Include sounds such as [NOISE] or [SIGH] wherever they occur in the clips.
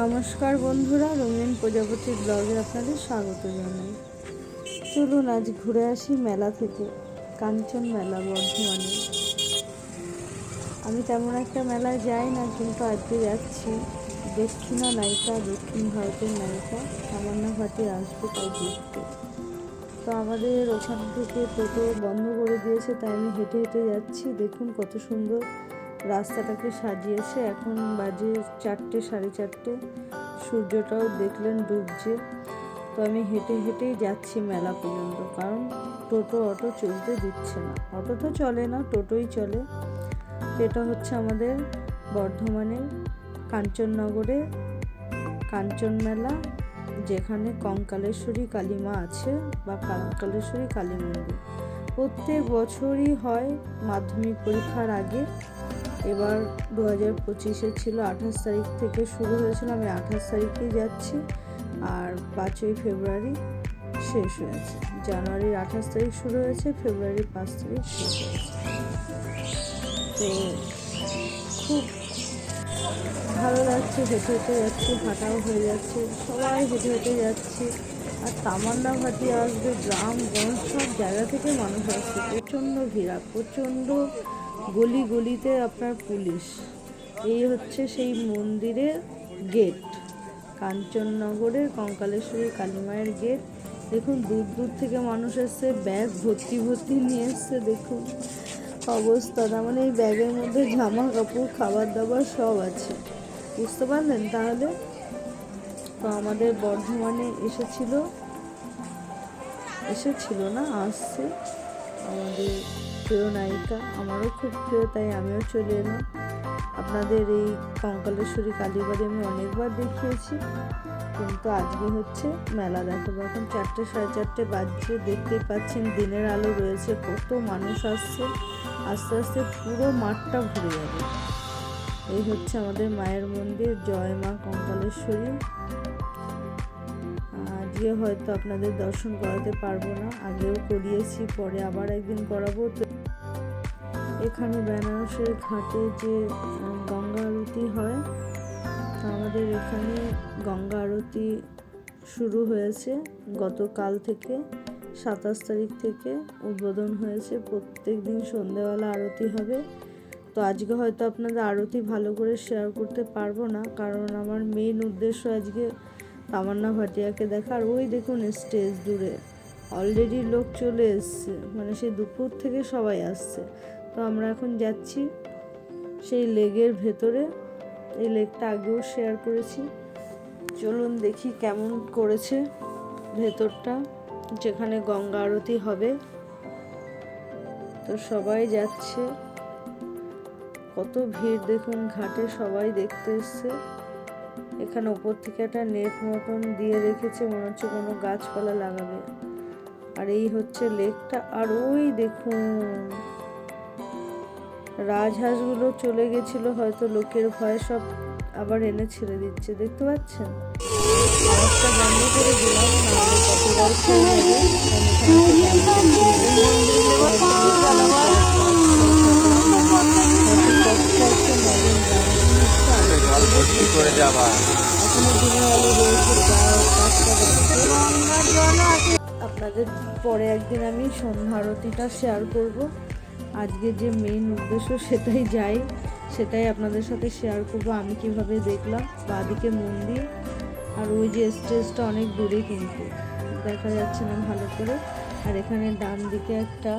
নমস্কার বন্ধুরা, রঙিন প্রজাপতি ব্লগে আপনাদের স্বাগত জানাই। চলুন আজ ঘুরে আসি মেলা থেকে, কাঞ্চন মেলা, বর্ধমানে। আমি তেমন একটা মেলায় যাই না, কিন্তু আজকে যাচ্ছি দক্ষিণা নায়িকা, দক্ষিণ ভারতের নায়িকা তামান্না ভাটি আসবে তাই দেখতে। তো আমাদের ওখান থেকে টোটো বন্ধ করে দিয়েছে, তাই আমি হেঁটে হেঁটে যাচ্ছি, দেখুন কত সুন্দর রাস্তাটাকে সাজিয়েছে। এখন বাজে চারটে, সাড়ে চারটে। সূর্যটাও দেখলেন ডুবছে। তো আমি হেঁটে হেঁটেই যাচ্ছি মেলা পর্যন্ত। কারণ টোটো, অটো চলতে দিচ্ছে না। অটো তো চলে না, টোটোই চলে। এটা হচ্ছে আমাদের বর্ধমানের কাঞ্চননগরে কাঞ্চন মেলা যেখানে কঙ্কালেশ্বরী কালীমা আছে বা কঙ্কালেশ্বরী কালী মন্দির। প্রত্যেক বছরই হয় মাধ্যমিক পরীক্ষার আগে। এবার দু হাজার পঁচিশে ছিল আঠাশ তারিখ থেকে শুরু হয়েছিল, আমি আঠাশ তারিখেই যাচ্ছি আর পাঁচই ফেব্রুয়ারি শেষ হয়েছে। জানুয়ারির আঠাশ তারিখ শুরু হয়েছে ফেব্রুয়ারির পাঁচ তারিখ শেষ হয়েছে। তো খুব ভালো লাগছে, হেঁটে হেঁটে যাচ্ছি, হাঁটাও হয়ে যাচ্ছে, সবাই হেঁটে হেঁটে যাচ্ছি। আর তামান্না ভাটি আসবে, গ্রাম গঞ্জ সব জায়গা থেকে মানুষ আসছে। প্রচণ্ড ভিড়া প্রচণ্ড গলি গলিতে আপনার পুলিশ। এই হচ্ছে সেই মন্দিরের গেট কাঞ্চননগরের কঙ্কালেশ্বরী কালীমায়ের গেট দেখুন, দূর দূর থেকে মানুষ এসছে ব্যাগ ভর্তি ভর্তি নিয়ে এসছে, দেখুন। অবস্থা, তার মানে এই ব্যাগের মধ্যে জামা কাপড় খাবার দাবার সব আছে। বুঝতে পারলেন? তাহলে তো আমাদের বর্ধমানে এসেছিল এসেছিল না, আসছে আমাদের প্রিয় নায়িকা, আমারও খুব প্রিয়, তাই আমিও চলে এলাম। আপনাদের এই কঙ্কালেশ্বরী কালীবাড়ি আমি অনেকবার দেখিয়েছি, কিন্তু আজকে হচ্ছে মেলা দেখাবো। এখন চারটে সাড়ে চারটে বাজছে, দেখতেই পাচ্ছেন দিনের আলো রয়েছে, কত মানুষ আসছে, আস্তে আস্তে পুরো মাঠটা ভরে যাবে। এই হচ্ছে আমাদের মায়ের মন্দির, জয় মা কঙ্কালেশ্বরী। আজকে হয়তো আপনাদের দর্শন করাতে পারব না, আগেও করিয়েছি, পরে আবার একদিন করাবো। তো এখানে বেনারসের ঘাটে যে গঙ্গা আরতি হয়, আমাদের এখানে গঙ্গা আরতি শুরু হয়েছে গতকাল থেকে, সাতাশ তারিখ থেকে উদ্বোধন হয়েছে। প্রত্যেক দিন সন্ধেবেলা আরতি হবে। তো আজকে হয়তো আপনাদের আরতি ভালো করে শেয়ার করতে পারব না, কারণ আমার মেইন উদ্দেশ্য আজকে তামান্না ভাটিয়াকে দেখার ওই দেখুন স্টেজ দূরে অলরেডি লোক চলে এসছে মানে সেই দুপুর থেকে সবাই আসছে। তো আমরা এখন যাচ্ছি সেই লেগের ভেতরে। এই লেগটা আগেও শেয়ার করেছি। চলুন দেখি কেমন করেছে ভেতরটা, যেখানে গঙ্গা আরতি হবে। তো সবাই যাচ্ছে। কত ভিড় দেখুন, ঘাটে সবাই দেখতে এসছে। এখানে ওপর থেকে একটা নেট মতন দিয়ে রেখেছে, মনে হচ্ছে কোনো গাছপালা লাগাবে। আর এই হচ্ছে লেকটা, আর ওই দেখুন। রাজহাঁসগুলো চলে গেছিল, হয়তো লোকের ভয়ে সব আবার এনে ছেড়ে দিচ্ছে, দেখতে পাচ্ছেন? করে করে এখনও দিনের আপনাদের পরে একদিন আমি সন্ধ্যা আরতিটা শেয়ার করব। আজকে যে মেইন উদ্দেশ্য সেটাই যাই, সেটাই আপনাদের সাথে শেয়ার করব। আমি কীভাবে দেখলাম, বাদিকে মন্দির আর ওই যে স্টেজটা অনেক দূরে কিন্তু। দেখা যাচ্ছে না ভালো করে। আর এখানে ডান দিকে একটা,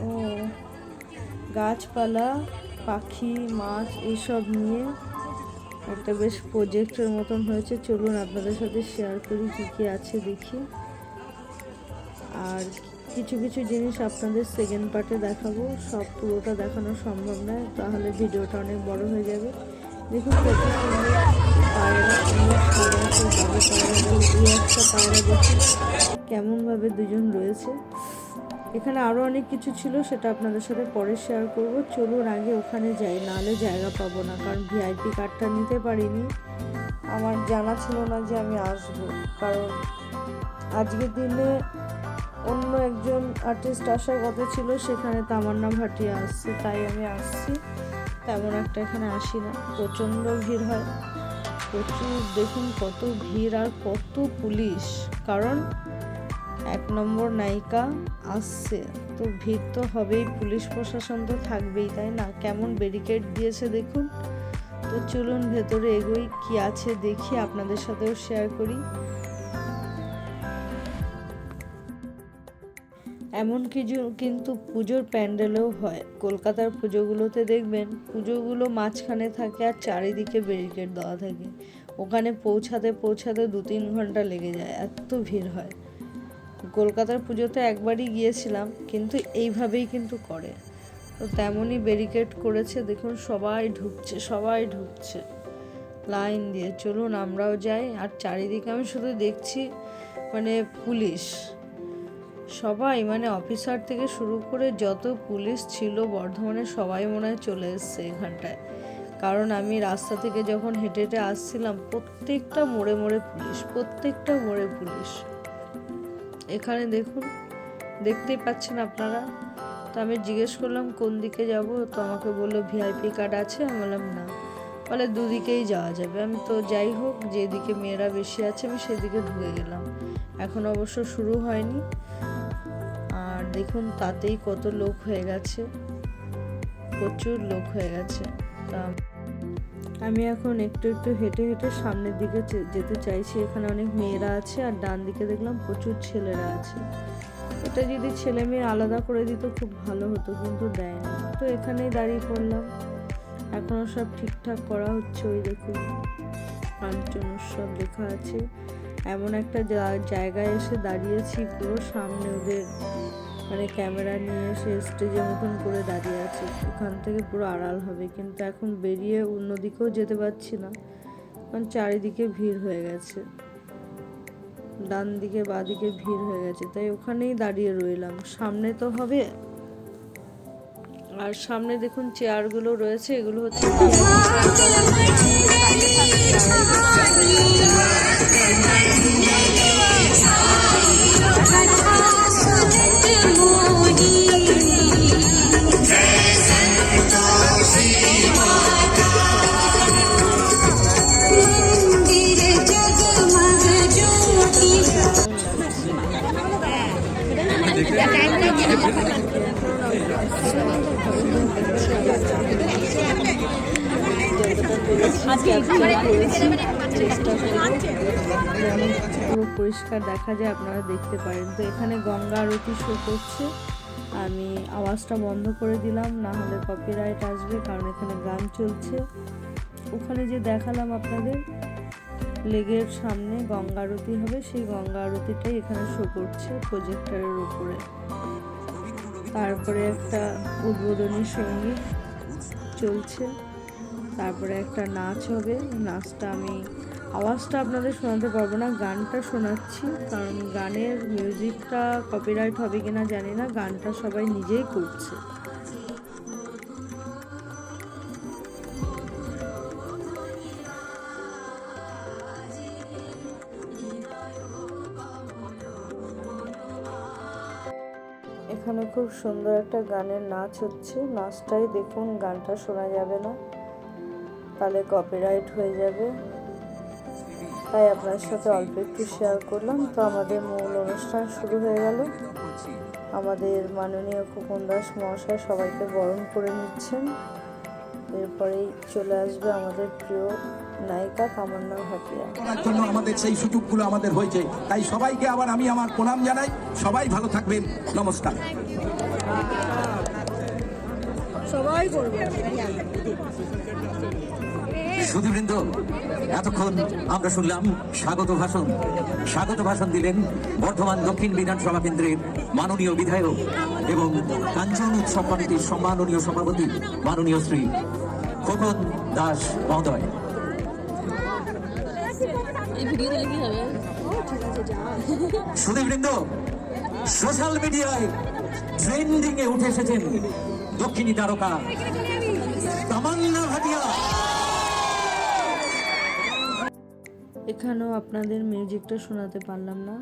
ও, গাছপালা, পাখি, মাছ এইসব নিয়ে একটা বেশ প্রজেক্টের মতন হয়েছে। চলুন আপনাদের সাথে শেয়ার করি কী কী আছে দেখি। আর কিছু কিছু জিনিস আপনাদের সেকেন্ড পার্টে দেখাবো। সব পুরোটা দেখানো সম্ভব নয়, তাহলে ভিডিওটা অনেক বড় হয়ে যাবে। দেখুন পায়রা কেমনভাবে দুজন রয়েছে। এখানে আরও অনেক কিছু ছিল, সেটা আপনাদের সাথে পরে শেয়ার করব। চলুন আগে ওখানে যাই, নাহলে জায়গা পাবো না, কারণ ভিআইপি কার্ডটা নিতে পারিনি। আমার জানা ছিল না যে আমি আসব, কারণ আজকের দিনে অন্য একজন আর্টিস্ট আসার কথা ছিল, সেখানে তামান্না ভাটিয়া আসছে, তাই আমি আসছি। তেমন একটা এখানে আসি না, প্রচণ্ড ভিড় হয়। প্রচুর, দেখুন কত ভিড় আর কত পুলিশ, কারণ এক নম্বর নায়িকা আসছে। তো ভিড় তো হবেই, পুলিশ প্রশাসন তো থাকবেই, তাই না? কেমন ব্যারিকেড দিয়েছে দেখুন। তো চলুন ভেতরে এগোই, কি আছে দেখি, আপনাদের সাথেও শেয়ার করি। এমন কিছু কিন্তু পুজোর প্যান্ডেলেও হয়। কলকাতার পুজোগুলোতে দেখবেন, পুজোগুলো মাঝখানে থাকে আর চারিদিকে ব্যারিকেড দেওয়া থাকে। ওখানে পৌঁছাতে পৌঁছাতে দু তিন ঘণ্টা লেগে যায়, এত ভিড় হয়। কলকাতার পুজোতে একবারই গিয়েছিলাম, কিন্তু এইভাবেই কিন্তু করে। তো তেমনই ব্যারিকেড করেছে, দেখুন সবাই ঢুকছে সবাই ঢুকছে। লাইন দিয়ে, চলুন আমরাও যাই। আর চারিদিকে আমি শুধু দেখছি মানে পুলিশ। সবাই মানে অফিসার থেকে শুরু করে যত পুলিশ ছিল বর্ধমানে সবাই মনে হয় চলে এসছে এখানটায়। কারণ আমি রাস্তা থেকে যখন হেঁটে হেঁটে আসছিলাম, প্রত্যেকটা মোড়ে মোড়ে পুলিশ, প্রত্যেকটা মোড়ে পুলিশ। এখানে দেখুন, দেখতেই পাচ্ছেন আপনারা। তো আমি জিজ্ঞেস করলাম, কোন দিকে যাব? তো আমাকে বলল, ভিআইপি কার্ড আছে? আমি বললাম, না। বলে, দুদিকেই যাওয়া যাবে। আমি তো যাই হোক, যেদিকে মেয়েরা বেশি আছে, আমি সেদিকে ঢুকে গেলাম। এখন অবশ্য শুরু হয়নি। দেখুন, তাতেই কত লোক হয়ে গেছে। প্রচুর লোক হয়ে গেছে। তা আমি এখন একটু একটু হেঁটে হেঁটে সামনের দিকে যেতে চাইছি। এখানে অনেক মেয়েরা আছে আর ডান দিকে দেখলাম প্রচুর ছেলেরা আছে। এটা যদি ছেলে মেয়ে আলাদা করে দিত খুব ভালো হতো, কিন্তু দেয় না তো এখানেই দাঁড়িয়ে পড়লাম। এখনও সব ঠিকঠাক করা হচ্ছে ওই দেখুন। কাঞ্চন উৎসব লেখা আছে। এমন একটা জায়গায় এসে দাঁড়িয়েছি পুরো সামনে ওদের মানে ক্যামেরা নিয়ে এসে স্টেজের মতন করে দাঁড়িয়ে আছে। ওখান থেকে পুরো আড়াল হবে, কিন্তু এখন বেরিয়ে অন্যদিকেও যেতে পারছি না। কারণ চারিদিকে ভিড় হয়ে গেছে। ডান দিকে বাদিকে ভিড় হয়ে গেছে। তাই ওখানেই দাঁড়িয়ে রইলাম। সামনে তো হবে। আর সামনে দেখুন চেয়ারগুলো রয়েছে। এগুলো হচ্ছে পরিষ্কার দেখা যায়, আপনারা দেখতে পারেন। তো এখানে গঙ্গা আরতি শো করছে। আমি আওয়াজটা বন্ধ করে দিলাম, না হলে কপিরাইট আসবে, কারণ এখানে গান চলছে। ওখানে যে দেখালাম আপনাদের, লেগের সামনে গঙ্গা আরতি হবে, সেই গঙ্গা আরতিটাই এখানে শো করছে প্রজেক্টরের উপরে। তারপরে একটা উদ্বোধনী সংগীত চলছে। তারপরে একটা নাচ হবে। নাচটা আমি আওয়াজটা আপনাদের শোনাতে পারব না, গানটা শোনাচ্ছি, কারণ গানের মিউজিকটা কপিরাইট হবে কিনা জানি না, গানটা সবাই নিজেই করছে। এখানে খুব সুন্দর একটা গানের নাচ হচ্ছে, নাচটাই দেখুন, গানটা শোনা যাবে না, তাহলে কপিরাইট হয়ে যাবে। তাই আপনার সাথে অল্প একটু শেয়ার করলাম। তো আমাদের মূল অনুষ্ঠান শুরু হয়ে গেল। আমাদের মাননীয় খোকন দাস মহাশয় সবাইকে বরণ করে নিচ্ছেন। এরপরেই চলে আসবে আমাদের প্রিয় নায়িকা তামান্না ভাটিয়া। করার জন্য আমাদের সেই সুযোগগুলো আমাদের হয়েছে। তাই সবাইকে আবার আমি আমার প্রণাম জানাই। সবাই ভালো থাকবেন। নমস্কার। সুধীবৃন্দ এতক্ষণ আমরা শুনলাম স্বাগত ভাষণ। স্বাগত ভাষণ দিলেন বর্ধমান দক্ষিণ বিধানসভা কেন্দ্রের মাননীয় বিধায়ক এবং কাঞ্চন উৎসব কমিটির সম্মাননীয় সভাপতি মাননীয় শ্রী খোকন দাস মহোদয়। সুধীবৃন্দ সোশ্যাল মিডিয়ায় ট্রেন্ডিং এ উঠে এসেছেন দক্ষিণী তারকা এখানেও আপনাদের মিউজিকটা শোনাতে পারলাম না।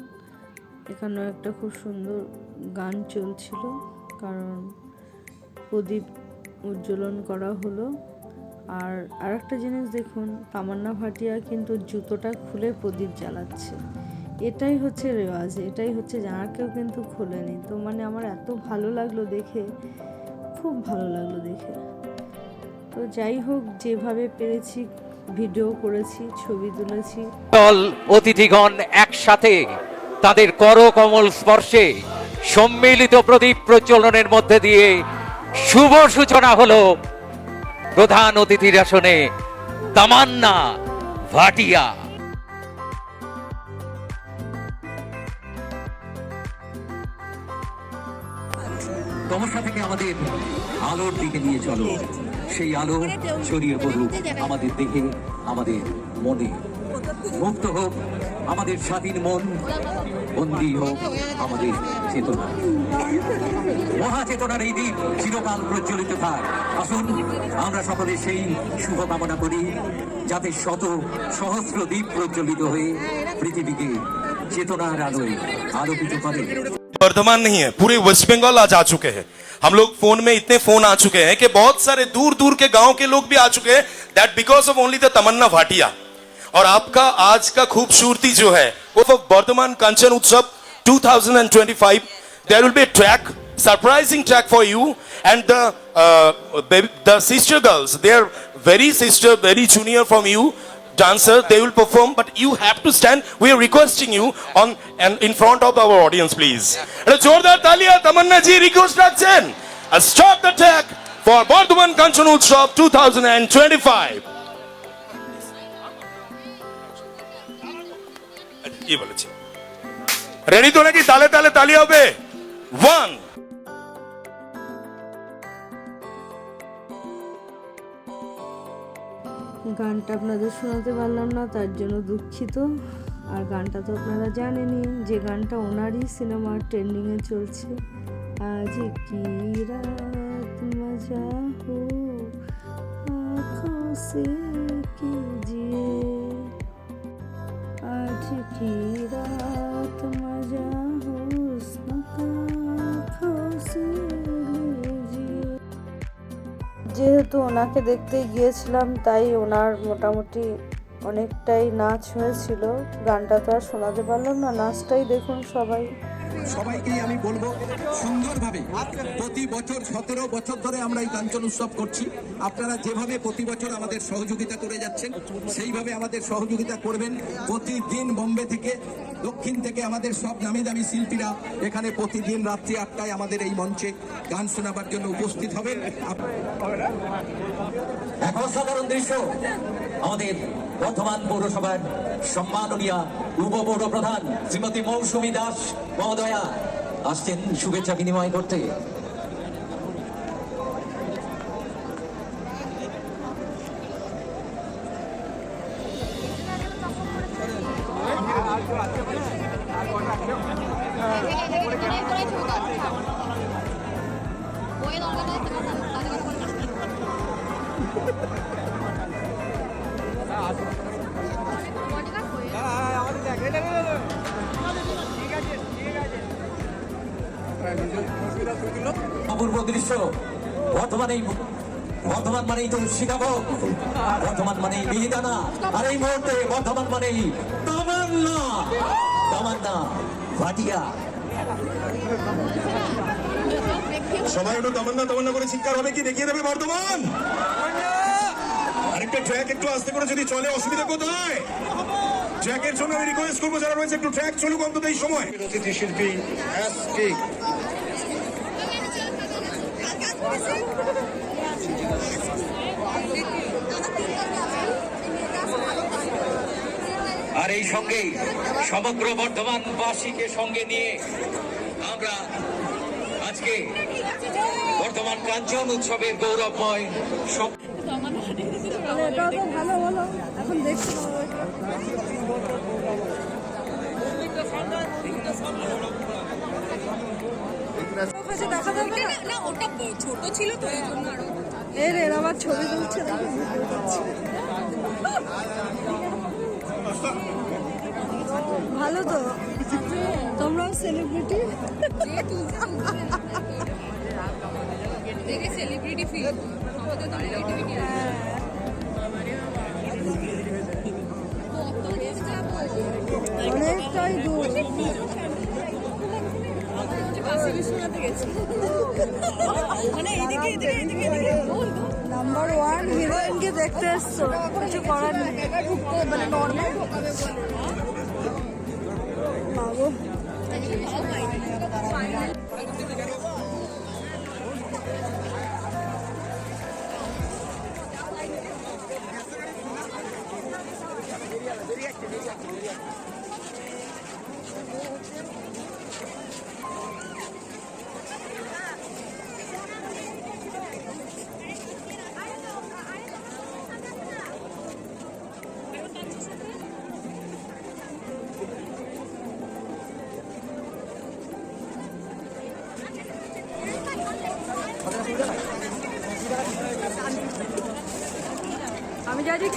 এখানেও একটা খুব সুন্দর গান চলছিল, কারণ প্রদীপ উজ্জ্বলন করা হলো। আর আরেকটা জিনিস দেখুন, তামান্না ভাটিয়া কিন্তু জুতোটা খুলে প্রদীপ জ্বালাচ্ছে। এটাই হচ্ছে রেওয়াজ, এটাই হচ্ছে যারা কেউ কিন্তু খোলেনি। তো মানে আমার এত ভালো লাগল দেখে, খুব ভালো লাগল দেখে। তো যাই হোক, যেভাবে পেরেছি ভিডিও করেছি ছবি তুলেছি। দল অতিথিগণ একসাথে তাদের করকমল স্পর্শে সম্মিলিত প্রদীপ প্রজ্বলনের মধ্যে দিয়ে শুভ সূচনা হলো প্রধান অতিথির আসনে তামান্না ভাটিয়া। তমসা থেকে আমাদের আলোর দিকে নিয়ে চলো। সেই আলো ছড়িয়ে পড়ুক আমাদের দেখে আমাদের মনে। মুক্ত হোক আমাদের স্বাধীন মন, বন্দী হোক আমাদের চেতনা। মহাচেতনার এই দিন চিরকাল প্রজ্বলিত থাক। আসুন, আমরা সকলে সেই শুভকামনা করি, যাতে শত সহস্র দ্বীপ প্রজ্বলিত হয়ে পৃথিবীকে চেতনার আলোয় আলোকিত করে। वर्धमान नहीं है पूरे वेस्ट बंगाल आज आ चुके हैं। हम लोग फ़ोन में इतने फ़ोन आ चुके हैं कि बहुत सारे दूर दूर के गाँव के लोग भी आ चुके हैं that because of only the Tamannaah Bhatia और आपका आज का खूबसूरती जो है वो वर्धमान कंचन उत्सव 2025 there will be for you and the uh, baby- the sister girls they are very sister very junior from you dancer they will perform but you have to stand we are requesting you on and in front of our audience please একটা জোরদার তালিয়া Tamannaah ji request রাখছেন stop the track for Bardhaman Kanchan Utsav 2025 কি বলেছি ready তো নাকি তালে তালে তালি হবে ওয়ান গানটা আপনাদের শোনাতে পারলাম না তার জন্য দুঃখিত আর গানটা তো আপনারা জানেনই যে গানটা ওনারই সিনেমার ট্রেন্ডিংয়ে চলছে আজ কি রাত মজা হো आँखों से कीजिए आज की रात मजा যেহেতু ওনাকে দেখতে গিয়েছিলাম, তাই ওনার মোটামুটি অনেকটাই নাচ হয়েছিল। গানটা তো আর শোনাতে পারলাম না, নাচটাই দেখুন সবাই। সবাইকেই আমি বলব সুন্দরভাবে প্রতি বছর সতেরো বছর ধরে আমরা এই কাঞ্চন উৎসব করছি। আপনারা যেভাবে প্রতি বছর আমাদের সহযোগিতা করে যাচ্ছেন, সেইভাবে আমাদের সহযোগিতা করবেন। প্রতিদিন বোম্বে থেকে, দক্ষিণ থেকে আমাদের সব নামি দামি শিল্পীরা এখানে প্রতিদিন রাত্রি আটটায় আমাদের এই মঞ্চে গান শোনাবার জন্য উপস্থিত হবেন। এক অসাধারণ দৃশ্য আমাদের বর্ধমান পৌরসভার সম্মাননীয় উপপৌর প্রধান শ্রীমতী মৌসুমী দাস মহোদয়া আসছেন শুভেচ্ছা বিনিময় করতে। [LAUGHS] [LAUGHS] অপূর্ব দৃশ্য। বর্তমান এই বর্তমান মানেই তো শিকাগো বর্তমান মানেই মিহিদানা। আর এই মুহূর্তে বর্তমান মানেই তামান্না। তামান্না ভাটিয়া। সবাই একটু তামান্না তামান্না করে চিৎকার হবে কি? দেখিয়ে দেবে বর্ধমান? আরেকটা ট্র্যাক একটু আস্তে করে যদি চলে অসুবিধা কোথায়? ট্র্যাকের জন্য আমি রিকোয়েস্ট করব যারা রয়েছে একটু ট্র্যাক চলুক অন্তত এই সময়। অতিথি শিল্পী আর এই সঙ্গে সমগ্র বর্ধমান বাসীকে সঙ্গে নিয়ে আমরা আজকে বর্ধমান কাঞ্চন উৎসবের গৌরবময় সব ভালো হলো এখন দেখছি দেখা যাবে না না ওটা ছোট ছিল তো এই জন্য আরও এর এর আবার ছবি তুলছে ভালো তো। তোমরাও সেলিব্রিটি সেলিব্রিটি ফিল আমাদের তো নেগেটিভিটি গোল দূর। নাম্বার ওয়ান হিরোইনকে দেখতে এসছো। কিছু করার নেই। মানে নর্মাল বাবু।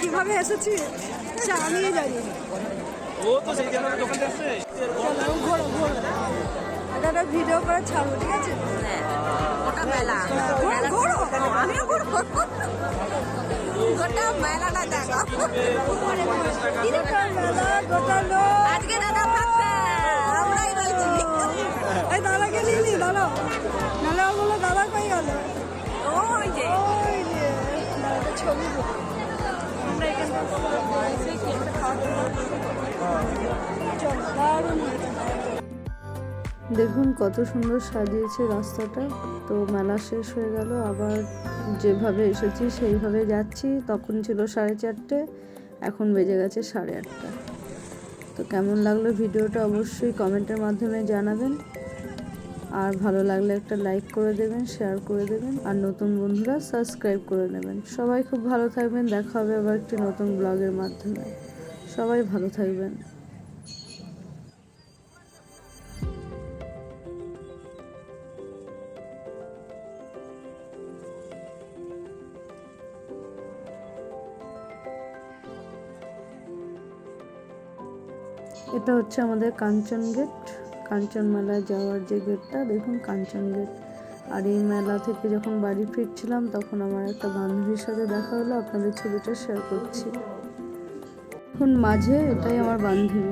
কীভাবে এসেছি সে আমিই জানি। ও তো সেই জন্য দোকান আসছে ঘোরো ঘোরো। এটা একটা ভিডিও করে ছাড়বো ঠিক আছে? ওটা মেলা। ঘোরো ঘোরো আমিও করব গোটা মেলাটা দেখা মেলা গোটা লোক। আজকে দাদা থাকবে আমরাই বলছি। এই দাদাকে নিয়ে নি দাদা নাহলে ওগুলো দাদা কই গেল? ওই যে। ওই যে ছবি। দেখুন কত সুন্দর সাজিয়েছে রাস্তাটা। তো মেলা শেষ হয়ে গেল, আবার যেভাবে এসেছি সেইভাবে যাচ্ছি। তখন ছিল সাড়ে চারটে, এখন বেজে গেছে সাড়ে আটটা। তো কেমন লাগল ভিডিওটা অবশ্যই কমেন্টের মাধ্যমে জানাবেন। আর ভালো লাগলে একটা লাইক করে দেবেন শেয়ার করে দেবেন, আর নতুন বন্ধুরা সাবস্ক্রাইব করে নেবেন। সবাই খুব ভালো থাকবেন, দেখা হবে আবার একটি নতুন ব্লগের মাধ্যমে। সবাই ভালো থাকবেন। এটা হচ্ছে আমাদের কাঞ্চন গেট কাঞ্চন মেলায় যাওয়ার যে গেটটা, দেখুন কাঞ্চন গেট। আর এই মেলা থেকে যখন বাড়ি ফিরছিলাম, তখন আমার একটা বান্ধবীর সাথে দেখা হলো, আপনাদের ছবিটা শেয়ার করছি। এখন মাঝে এটাই আমার বান্ধবী।